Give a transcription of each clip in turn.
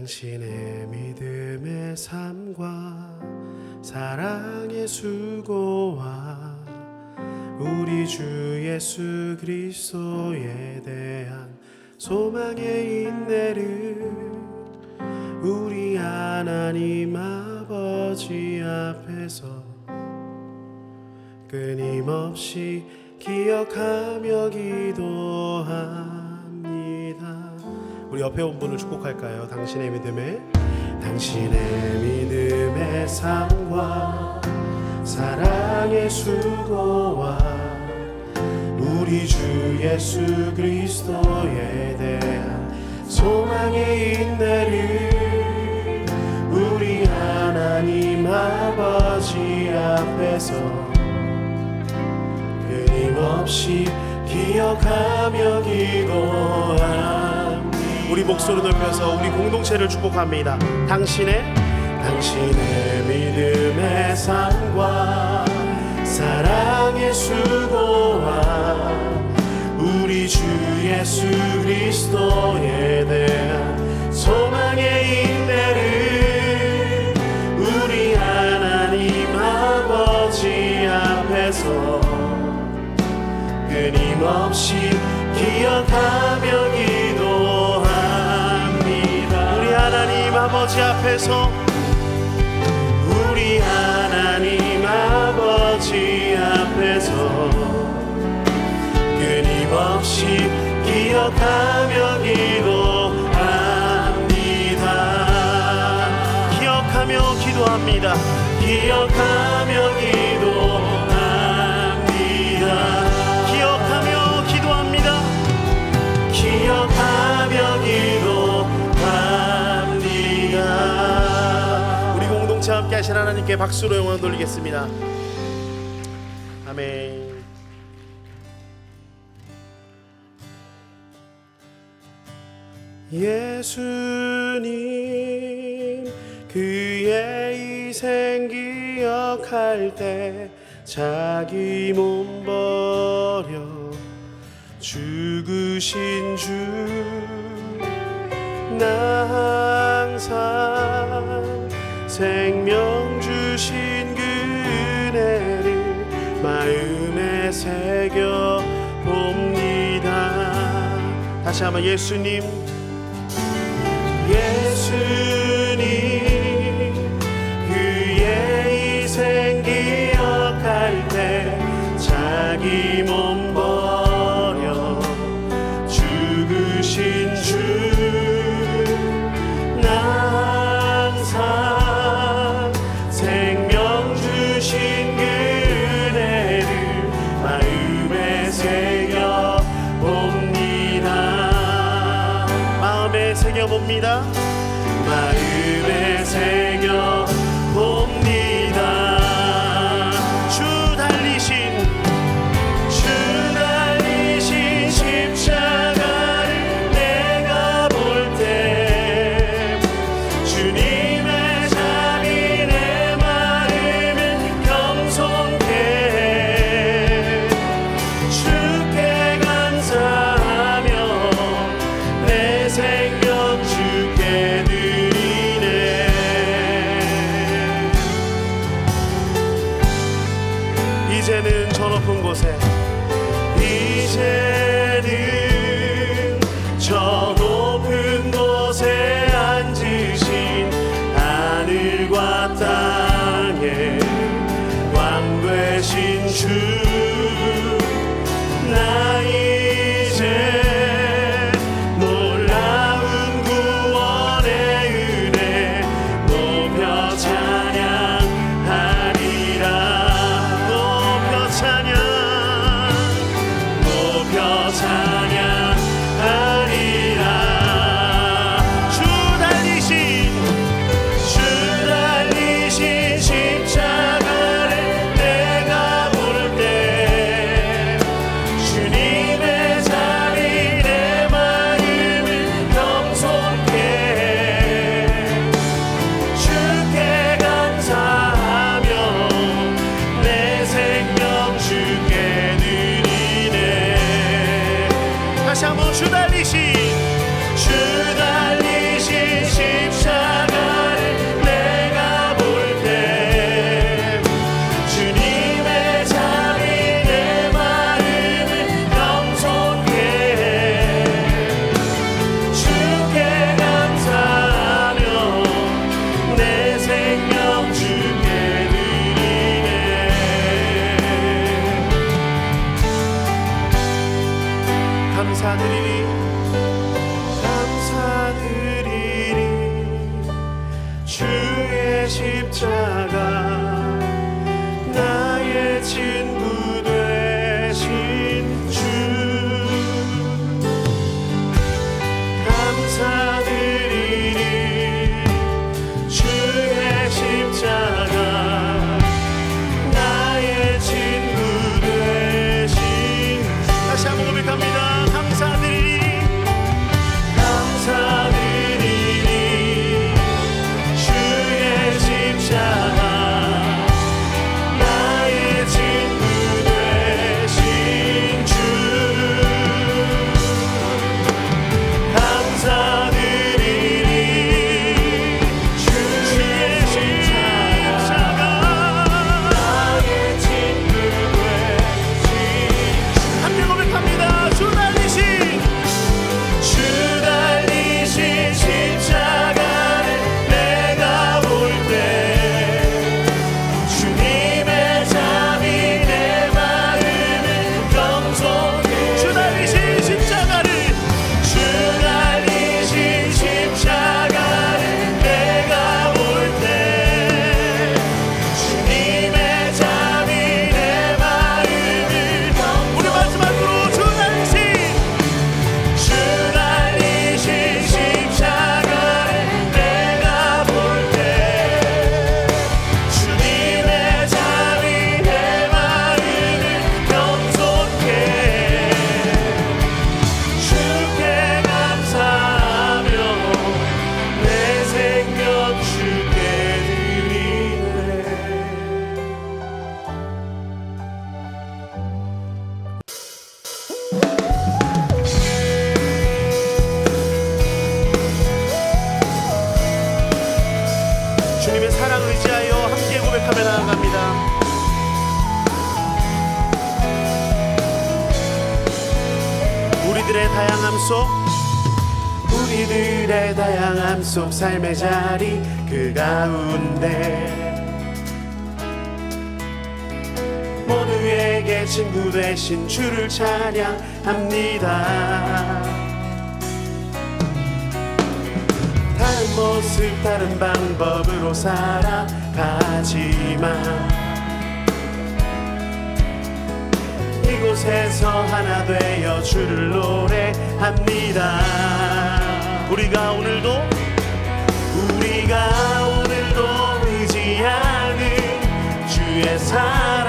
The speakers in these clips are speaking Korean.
당신의 믿음의 삶과 사랑의 수고와 우리 주 예수 그리스도에 대한 소망의 인내를 우리 하나님 아버지 앞에서 끊임없이 기억하며 기도합니다. 우리 옆에 온 분을 축복할까요? 당신의 믿음에 당신의 믿음의 삶과 사랑의 수고와 우리 주 예수 그리스도에 대한 소망의 인내를 우리 하나님 아버지 앞에서 끊임없이 기억하며 기도합니다. 우리 목소리 높여서 우리 공동체를 축복합니다. 당신의 당신의 믿음의 삶과 사랑의 수고와 우리 주 예수 그리스도에 대한 소망의 끊임없이 앞에서 우리 하나님 아버지 앞에서 끊임없이 기억하며 기도합니다. 기억하며 기도합니다. 기억하며 기도합니다. 함께 하신 하나님께 박수로 영광 돌리겠습니다. 아멘. 예수님 그의 희생 기억할 때 자기 몸 버려 죽으신 주 나 항상 생명 주신 그 은혜를 마음에 새겨 봅니다. 다시 한번 예수님 봅니다. 마음에 새겨 다시 삶의 자리 그 가운데. 모두에게 친구 되신 주를 찬양합니다. 다른 모습 다른 방법으로 살아가지만 이곳에서 하나 되어 주를 노래합니다. 우리가 오늘도 내가 오늘도 의지하는 주의 사랑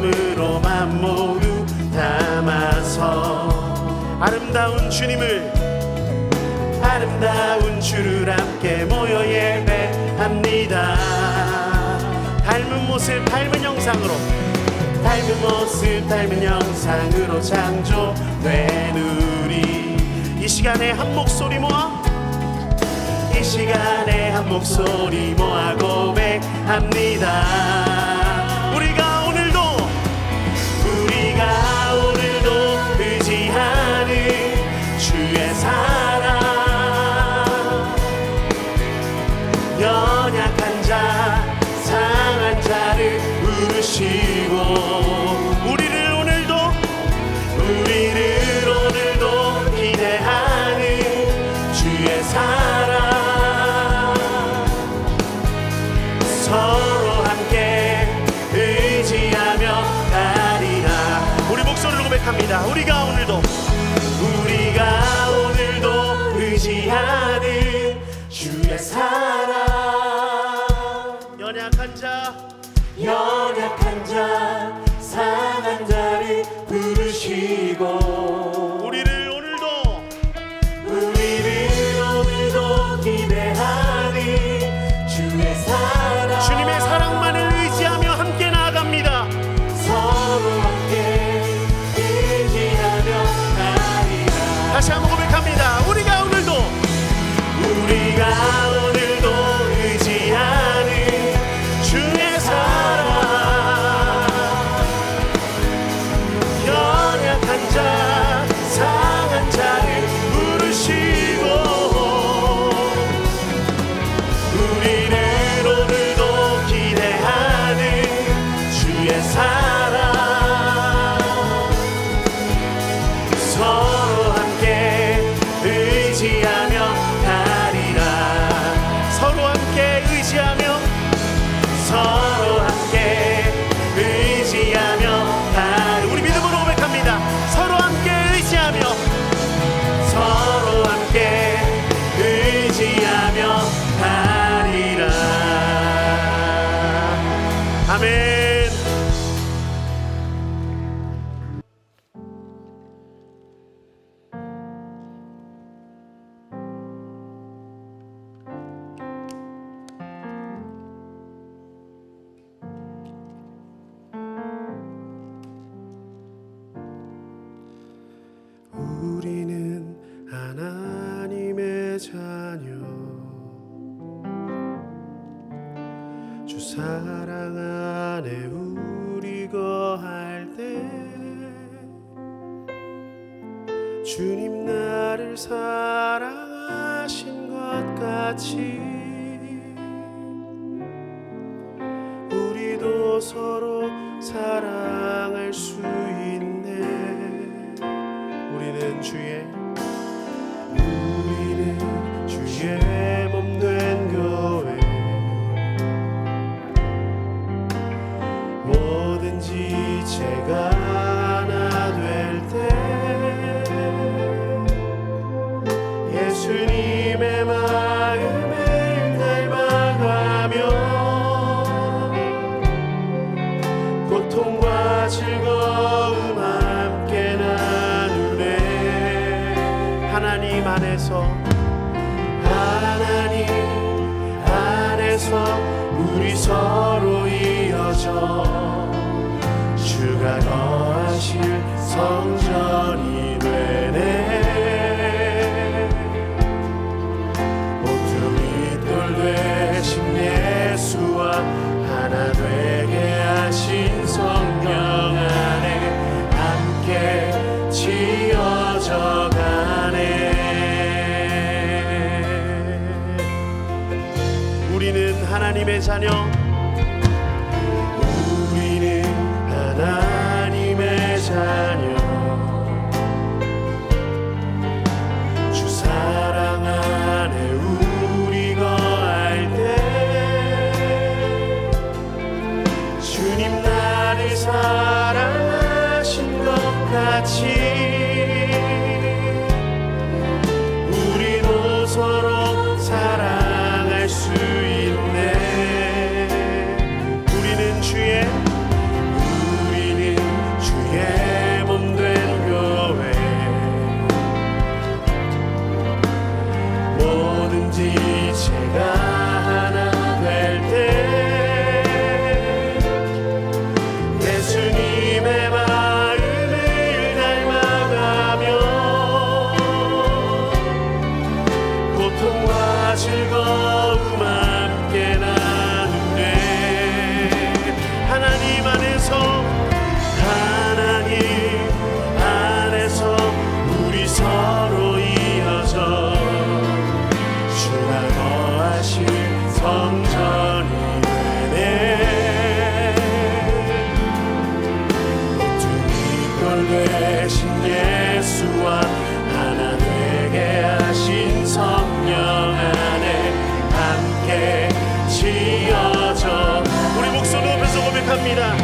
마음으로 만 모두 담아서 아름다운 주님을 아름다운 주를 함께 모여 예배합니다. 닮은 모습 닮은 형상으로 닮은 모습 닮은 형상으로 창조된 우리. 이 시간에 한 목소리 모아 이 시간에 한 목소리 모아 고백합니다. 자 상한 자를 부르시고 주 사랑 안에 우리 거할 때 주님 나를 사랑하신 것 같이 우리도 서로 사랑할 수 있네. 우리는 주의 죄 몸된 교회. 뭐든지 제가 서로 이어져 주가 거하실 성전이 되네. 모퉁이 돌 되신 예수와 하나 되게 하신 성령 안에 함께 지어져 가네. 우리는 하나님의 자녀 신 예수와 하나 되게 하신 성령 안에 함께 지어져. 우리 목소리 높여서 고백합니다.